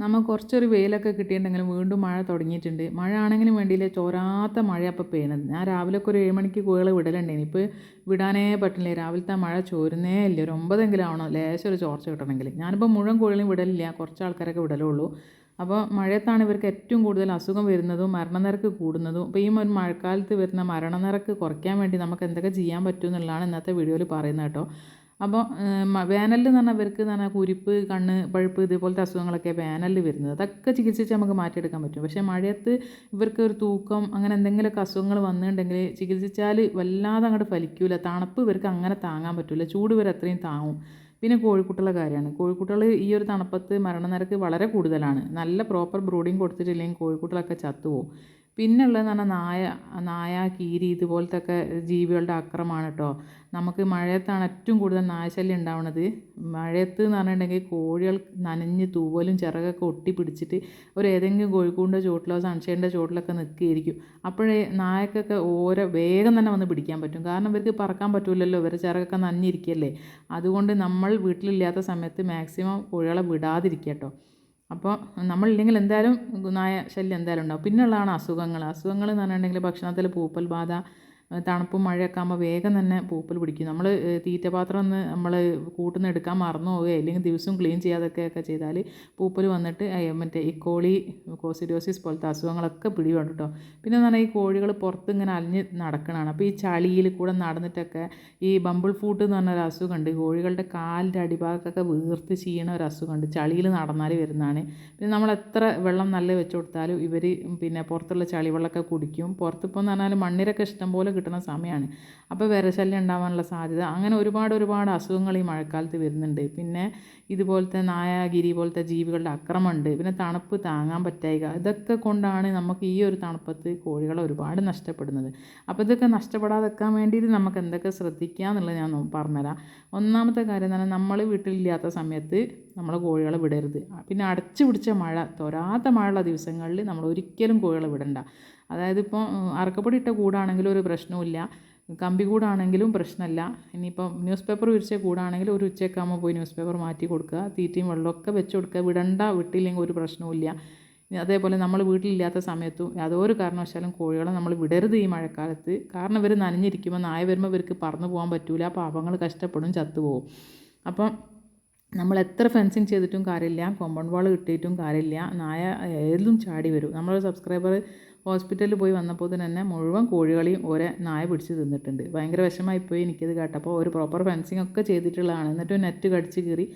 നമ്മൾ കുറച്ചൊരു വെയിലൊക്കെ കിട്ടിയിട്ടുണ്ടെങ്കിലും വീണ്ടും മഴ തുടങ്ങിയിട്ടുണ്ട്. മഴ ആണെങ്കിലും വേണ്ടിയില്ല ചോരാത്ത മഴ അപ്പോൾ പെയ്യണത്. ഞാൻ രാവിലെ ഒക്കെ ഒരു ഏഴ് മണിക്ക് കോഴികളെ വിടലുണ്ടായിരുന്നു. ഇപ്പോൾ വിടാനേ പറ്റില്ല. രാവിലത്തെ മഴ ചോരുന്നേ ഇല്ല. ഒരു ഒമ്പതെങ്കിലും ആവണം. ലേശം ഒരു ചോർച്ച കിട്ടണമെങ്കിൽ. ഞാനിപ്പോൾ മുഴുവൻ കുഴലും വിടലില്ല. കുറച്ച് ആൾക്കാരൊക്കെ വിടലുള്ളൂ. അപ്പോൾ മഴയത്താണ് ഇവർക്ക് ഏറ്റവും കൂടുതൽ അസുഖം വരുന്നതും മരണനിരക്ക് കൂടുന്നതും. അപ്പോൾ ഈ ഒരു മഴക്കാലത്ത് വരുന്ന മരണനിരക്ക് കുറയ്ക്കാൻ വേണ്ടി നമുക്ക് എന്തൊക്കെ ചെയ്യാൻ പറ്റും എന്നുള്ളതാണ് ഇന്നത്തെ വീഡിയോയിൽ പറയുന്നത് കേട്ടോ. അപ്പോൾ വേനലിൽ എന്ന് പറഞ്ഞാൽ ഇവർക്ക് എന്ന് പറഞ്ഞാൽ കുരിപ്പ് കണ്ണ് പഴുപ്പ് ഇതുപോലത്തെ അസുഖങ്ങളൊക്കെ വേനലിൽ വരുന്നത്. അതൊക്കെ ചികിത്സിച്ച് നമുക്ക് മാറ്റിയെടുക്കാൻ പറ്റും. പക്ഷേ മഴയത്ത് ഇവർക്ക് ഒരു തൂക്കം അങ്ങനെ എന്തെങ്കിലുമൊക്കെ അസുഖങ്ങൾ വന്നിട്ടുണ്ടെങ്കിൽ ചികിത്സിച്ചാൽ വല്ലാതെ അങ്ങോട്ട് ഫലിക്കൂല. തണുപ്പ് ഇവർക്ക് അങ്ങനെ താങ്ങാൻ പറ്റില്ല ചൂട് ഇവർ അത്രയും താങ്ങും. പിന്നെ കോഴിക്കുട്ടികളെ കാര്യമാണ്. കോഴിക്കുട്ടികൾ ഈ ഒരു തണുപ്പത്ത് മരണനിരക്ക് വളരെ കൂടുതലാണ്. നല്ല പ്രോപ്പർ ബ്രൂഡിങ് കൊടുത്തിട്ടില്ലെങ്കിൽ കോഴിക്കുട്ടികളൊക്കെ ചത്തുപോകും. പിന്നെ ഉള്ളതെന്ന് പറഞ്ഞാൽ നായ നായ കീരി ഇതുപോലത്തെ ഒക്കെ ജീവികളുടെ അക്രമമാണ് കേട്ടോ. നമുക്ക് മഴയത്താണ് ഏറ്റവും കൂടുതൽ നായശല്യം ഉണ്ടാവുന്നത്. മഴയത്ത് എന്ന് പറഞ്ഞിട്ടുണ്ടെങ്കിൽ കോഴികൾ നനഞ്ഞ് തൂവലും ചിറകൊക്കെ ഒട്ടി പിടിച്ചിട്ട് ഒരു ഏതെങ്കിലും കോഴിക്കൂടിന്റെ ചുവട്ടിലോ സൺഷൈന്റെ ചുവട്ടിലൊക്കെ നിൽക്കുകയായിരിക്കും. അപ്പോഴേ നായക്കൊക്കെ ഓരോ വേഗം തന്നെ വന്ന് പിടിക്കാൻ പറ്റും. കാരണം ഇവർക്ക് പറക്കാൻ പറ്റില്ലല്ലോ ഇവരെ ചിറകൊക്കെ നനഞ്ഞിരിക്കുകയല്ലേ അതുകൊണ്ട് നമ്മൾ വീട്ടിലില്ലാത്ത സമയത്ത് മാക്സിമം കോഴികളെ വിടാതിരിക്കുക കേട്ടോ. അപ്പോൾ നമ്മളില്ലെങ്കിൽ എന്തായാലും നായ ശല്യം എന്തായാലും ഉണ്ടാവും. പിന്നെയുള്ളതാണ് അസുഖങ്ങൾ. അസുഖങ്ങൾ എന്ന് പറഞ്ഞിട്ടുണ്ടെങ്കിൽ ഭക്ഷണത്തിൽ പൂപ്പൽ ബാധ തണുപ്പും മഴയൊക്കെ ആകുമ്പോൾ വേഗം തന്നെ പൂപ്പൽ പിടിക്കും. നമ്മൾ തീറ്റപാത്രം ഒന്ന് നമ്മൾ കൂട്ടുന്ന എടുക്കാൻ മറന്നു പോവുകയോ അല്ലെങ്കിൽ ദിവസവും ക്ലീൻ ചെയ്യാതൊക്കെ ഒക്കെ ചെയ്താൽ പൂപ്പൽ വന്നിട്ട് മറ്റേ ഈ കോളി കോസിഡിയോസിസ് പോലത്തെ അസുഖങ്ങളൊക്കെ പിടിപെടും കേട്ടോ. പിന്നെ എന്ന് പറഞ്ഞാൽ ഈ കോഴികൾ പുറത്ത് ഇങ്ങനെ അലിഞ്ഞ് നടക്കണതാണ്. അപ്പോൾ ഈ ചളിയിൽ കൂടെ നടന്നിട്ടൊക്കെ ഈ ബമ്പിൾ ഫൂട്ട് എന്ന് പറഞ്ഞൊരു അസുഖമുണ്ട് കോഴികളുടെ കാലിന്റെ അടിഭാഗത്തൊക്കെ വീർത്ത് ചെയ്യണ ഒരു അസുഖമുണ്ട് ചളിയിൽ നടന്നാൽ വരുന്നതാണ്. പിന്നെ നമ്മൾ എത്ര വെള്ളം നല്ല വെച്ച് കൊടുത്താലും ഇവർ പിന്നെ പുറത്തുള്ള ചളിവെള്ളമൊക്കെ കുടിക്കും. പുറത്തിപ്പോൾ എന്ന് പറഞ്ഞാൽ മണ്ണിരൊക്കെ ഇഷ്ടംപോലെ കിട്ടുന്ന സമയമാണ് അപ്പോൾ വിരശല്യം ഉണ്ടാവാനുള്ള സാധ്യത. അങ്ങനെ ഒരുപാട് ഒരുപാട് അസുഖങ്ങൾ ഈ മഴക്കാലത്ത് വരുന്നുണ്ട്. പിന്നെ ഇതുപോലത്തെ നായാഗിരി പോലത്തെ ജീവികളുടെ അക്രമമുണ്ട്. പിന്നെ തണുപ്പ് താങ്ങാൻ പറ്റായിക. ഇതൊക്കെ കൊണ്ടാണ് നമുക്ക് ഈ ഒരു തണുപ്പത്ത് കോഴികളെ ഒരുപാട് നഷ്ടപ്പെടുന്നത്. അപ്പോൾ ഇതൊക്കെ നഷ്ടപ്പെടാതെക്കാൻ വേണ്ടിയിട്ട് നമുക്ക് എന്തൊക്കെ ശ്രദ്ധിക്കുക എന്നുള്ളത് ഞാൻ പറഞ്ഞുതരാം. ഒന്നാമത്തെ കാര്യം എന്ന് പറഞ്ഞാൽ നമ്മൾ വീട്ടിലില്ലാത്ത സമയത്ത് നമ്മൾ കോഴികളെ വിടരുത്. പിന്നെ അടച്ചു പിടിച്ച മഴ തൊരാത്ത മഴയുള്ള ദിവസങ്ങളിൽ നമ്മൾ ഒരിക്കലും കോഴികളെ വിടണ്ട. അതായത് ഇപ്പോൾ അറക്കപ്പൊടി ഇട്ട കൂടാണെങ്കിലും ഒരു പ്രശ്നവുമില്ല. കമ്പി കൂടാണെങ്കിലും പ്രശ്നമല്ല. ഇനിയിപ്പോൾ ന്യൂസ് പേപ്പർ വിരിച്ച കൂടാണെങ്കിലും ഒരു ഉച്ചയ്ക്കാകുമ്പോൾ പോയി ന്യൂസ് പേപ്പർ മാറ്റി കൊടുക്കുക. തീറ്റയും വെള്ളമൊക്കെ വെച്ച് കൊടുക്കുക. വിടണ്ട വിട്ടില്ലെങ്കിൽ ഒരു പ്രശ്നവുമില്ല. അതേപോലെ നമ്മൾ വീട്ടിലില്ലാത്ത സമയത്തും ഒരു കാരണവശാലും കോഴികളെ നമ്മൾ വിടരുത് ഈ മഴക്കാലത്ത്. കാരണം ഇവർ നനഞ്ഞിരിക്കുമ്പോൾ നായ വരുമ്പോൾ ഇവർക്ക് പറന്നു പോകാൻ പറ്റൂല. പാപങ്ങൾ കഷ്ടപ്പെടും ചത്തുപോകും അപ്പം നമ്മൾ എത്ര ഫെൻസിങ് ചെയ്തിട്ടും കാര്യമില്ല. കോമ്പൗണ്ട് വാൾ കിട്ടിയിട്ടും കാര്യമില്ല. നായ ഏതും ചാടി വരും. നമ്മളൊരു സബ്സ്ക്രൈബർ ഹോസ്പിറ്റലിൽ പോയി വന്നപ്പോൾ തന്നെ മുഴുവൻ കോഴികളെയും ഒരേ നായ പിടിച്ച് തിന്നിട്ടുണ്ട്. ഭയങ്കര വിഷമായിപ്പോയി എനിക്കത് കേട്ടപ്പോൾ ഒരു പ്രോപ്പർ ഫെൻസിങ് ഒക്കെ ചെയ്തിട്ടുള്ളതാണ്. എന്നിട്ട് നെറ്റ് കടിച്ച് കീറി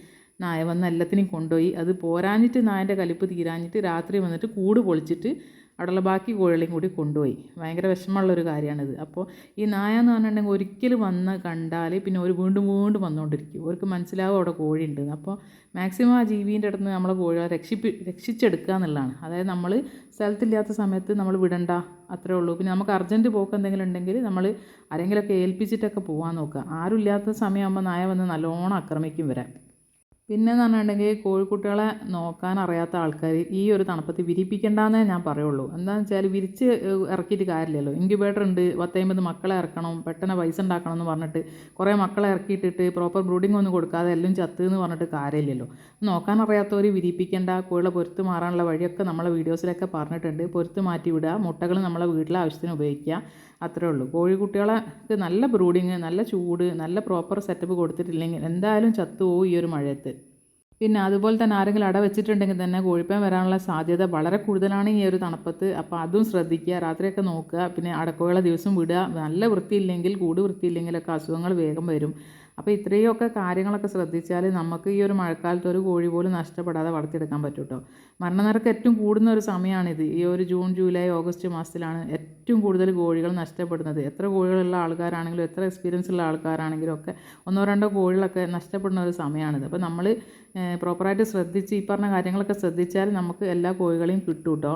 നായ വന്ന് എല്ലാത്തിനെയും കൊണ്ടുപോയി. അത് പോരാഞ്ഞിട്ട് നായന്റെ കലിപ്പ് തീരാഞ്ഞിട്ട് രാത്രി വന്നിട്ട് കൂട് പൊളിച്ചിട്ട് അവിടെയുള്ള ബാക്കി കോഴികളെയും കൂടി കൊണ്ടുപോയി. ഭയങ്കര വിഷമമുള്ളൊരു കാര്യമാണിത്. അപ്പോൾ ഈ നായ എന്ന് പറഞ്ഞിട്ടുണ്ടെങ്കിൽ ഒരിക്കലും വന്ന് കണ്ടാൽ പിന്നെ ഒരു വീണ്ടും വീണ്ടും വന്നുകൊണ്ടിരിക്കും. അവർക്ക് മനസ്സിലാവും അവിടെ കോഴി ഉണ്ട് അപ്പോൾ മാക്സിമം ആ ജീവിന്റെ അടുത്ത് നമ്മളെ കോഴികളെ രക്ഷിപ്പി രക്ഷിച്ചെടുക്കുക എന്നുള്ളതാണ്. അതായത് നമ്മൾ സ്ഥലത്തില്ലാത്ത സമയത്ത് നമ്മൾ വിടണ്ട അത്രേ ഉള്ളൂ. പിന്നെ നമുക്ക് അർജന്റ് പോക്ക് എന്തെങ്കിലും ഉണ്ടെങ്കിൽ നമ്മൾ ആരെങ്കിലുമൊക്കെ ഏൽപ്പിച്ചിട്ടൊക്കെ പോകാൻ നോക്കുക. ആരും ഇല്ലാത്ത സമയമാകുമ്പോൾ നായ വന്ന് നല്ലോണം ആക്രമിക്കും വരാൻ. പിന്നെ എന്ന് പറഞ്ഞിട്ടുണ്ടെങ്കിൽ കോഴിക്കുട്ടികളെ നോക്കാൻ അറിയാത്ത ആൾക്കാർ ഈ ഒരു തണുപ്പത്ത് വിരിപ്പിക്കേണ്ടെന്നേ ഞാൻ പറയുള്ളൂ. എന്താണെന്ന് വെച്ചാൽ വിരിച്ച് ഇറക്കിയിട്ട് കാര്യമില്ലല്ലോ. ഇൻക്യുബേറ്റർ ഉണ്ട് പത്തമ്പത് മക്കളെ ഇറക്കണം പെട്ടെന്ന് പൈസ ഉണ്ടാക്കണം എന്ന് പറഞ്ഞിട്ട് കുറേ മക്കളെ ഇറക്കിയിട്ടിട്ട് പ്രോപ്പർ ബ്രൂഡിംഗ് ഒന്നും കൊടുക്കാതെ എല്ലാം ചത്ത് എന്ന് പറഞ്ഞിട്ട് കാര്യമില്ലല്ലോ. നോക്കാൻ അറിയാത്തവർ വിരിപ്പിക്കേണ്ട കോഴികളെ പൊരുത്ത് മാറാനുള്ള വഴിയൊക്കെ നമ്മളെ വീഡിയോസിലൊക്കെ പറഞ്ഞിട്ടുണ്ട്. പൊരുത്ത് മാറ്റി വിടുക മുട്ടകൾ നമ്മളെ വീട്ടിലെ ആവശ്യത്തിന് ഉപയോഗിക്കുക. അത്രേ ഉള്ളൂ. കോഴിക്കുട്ടികളെ നല്ല ബ്രൂഡിങ് നല്ല ചൂട് നല്ല പ്രോപ്പർ സെറ്റപ്പ് കൊടുത്തിട്ടില്ലെങ്കിൽ എന്തായാലും ചത്തുപോകും ഈ ഒരു മഴയത്ത്. പിന്നെ അതുപോലെ തന്നെ ആരെങ്കിലും അട വെച്ചിട്ടുണ്ടെങ്കിൽ തന്നെ കോഴിപ്പൻ വരാനുള്ള സാധ്യത വളരെ കൂടുതലാണ് ഈ ഒരു തണുപ്പത്ത്. അപ്പോൾ അതും ശ്രദ്ധിക്കുക രാത്രിയൊക്കെ നോക്കുക പിന്നെ അടക്കോകളെ ദിവസം വിടുക. നല്ല വൃത്തിയില്ലെങ്കിൽ കൂട് വൃത്തിയില്ലെങ്കിലൊക്കെ അസുഖങ്ങൾ വേഗം വരും. അപ്പോൾ ഇത്രയൊക്കെ കാര്യങ്ങളൊക്കെ ശ്രദ്ധിച്ചാൽ നമുക്ക് ഈ ഒരു മഴക്കാലത്ത് ഒരു കോഴി പോലും നഷ്ടപ്പെടാതെ വളർത്തിയെടുക്കാൻ പറ്റും കേട്ടോ മരണനിരക്ക് ഏറ്റവും കൂടുന്ന ഒരു സമയമാണിത് ഈ ഒരു ജൂൺ ജൂലൈ ഓഗസ്റ്റ് മാസത്തിലാണ് ഏറ്റവും കൂടുതൽ കോഴികൾ നഷ്ടപ്പെടുന്നത്. എത്ര കോഴികളുള്ള ആൾക്കാരാണെങ്കിലും എത്ര എക്സ്പീരിയൻസ് ഉള്ള ആൾക്കാരാണെങ്കിലും ഒക്കെ ഒന്നോ രണ്ടോ കോഴികളൊക്കെ നഷ്ടപ്പെടുന്ന ഒരു സമയമാണിത് അപ്പോൾ നമ്മൾ പ്രോപ്പറായിട്ട് ശ്രദ്ധിച്ച് ഈ പറഞ്ഞ കാര്യങ്ങളൊക്കെ ശ്രദ്ധിച്ചാൽ നമുക്ക് എല്ലാ കോഴികളെയും കിട്ടും കേട്ടോ